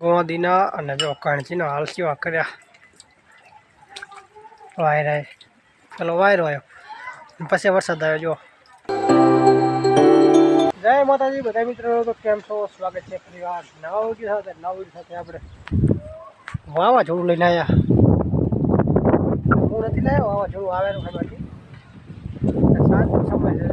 ગોદીના અને જો કણચીનો હાલ કેવા કર્યા. વાયર ચલો વાયરો આવ્યો પછી વરસાદ આવ્યો, જો. જય માતાજી, બધા મિત્રો, તો કેમ છો? સ્વાગત છે ફરી વાર નવા વીડિયો સાથે. નવા વીડિયો સાથે આપણે વાવાઝોડું લઈને આવ્યા હું નથી લાવ્યો વાવાઝોડું આવેલું ખબરથી સાચું સમય છે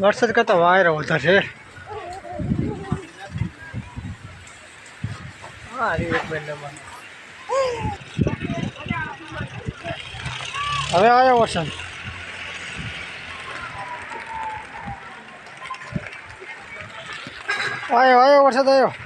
વરસાદ કરતા વાયરો વધારે હા હવે આવ્યો વરસાદ. આવ્યો આવ્યો વરસાદ આવ્યો.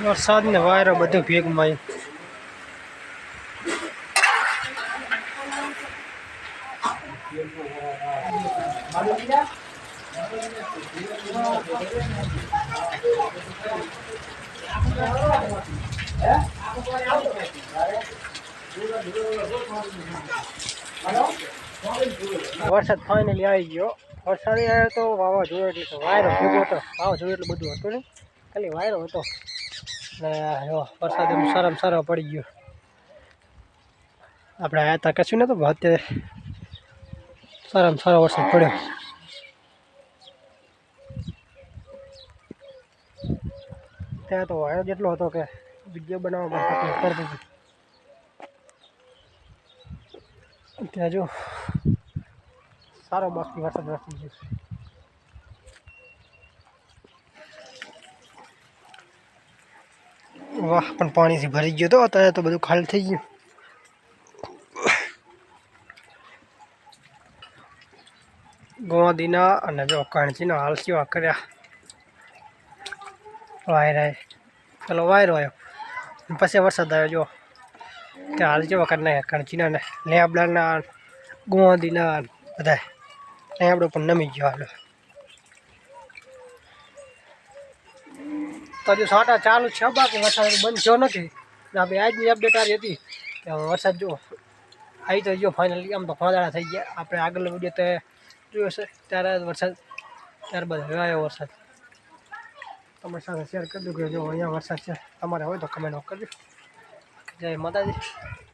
વરસાદ ને વાયરો બધું ભેગમાં આવ્યું. વરસાદ ફાઇનલી આવી ગયો વરસાદ આવ્યો તો વાવાઝોડું એટલે કે વાયરો ભેગો હતો વાવાઝોડું એટલું બધું હતું નહીં ખાલી વાયરો હતો વરસાદ એમ સારામાં સારો પડી ગયો. આપણે આવ્યા હતા કશું તો અત્યારે સારામાં સારો વરસાદ પડ્યો. ત્યાં તો વાયો જેટલો હતો કે વીડિયો બનાવવા માટે તકલીફ ત્યાં જો, સારો મસ્તી વરસાદ વરસી ગયો વાહ પણ પાણીથી ભરી ગયો તો અત્યારે તો બધું ખાલી થઈ ગયું. ગોંદીના અને જો કણજીના હાલ સેવા કર્યા. વાયર પેલો વાયરો આવ્યો પછી વરસાદ આવ્યો, જો. તે હાલ જેવા કરી નાખ્યા કાણજીના ને લેબડાના ગોંદીના બધા લેબડો પણ નમી ગયો હાલો. તો હજુ સાટા ચાલુ છે, બાકી વરસાદ બંધ થયો નથી. ને આપણે આજની અપડેટ આવી હતી કે વરસાદ જો આવી તો જો ફાઇનલી આમ તો વાદળા થઈ ગયા. આપણે આગળનો વીડિયો તે જોયો છે ત્યારે વરસાદ, ત્યારબાદ હવે આવ્યો વરસાદ. તમારી સાથે શેર કરી દઉં કે જો અહીંયા વરસાદ છે, તમારે હોય તો કમેન્ટ કરજો. જય માતાજી.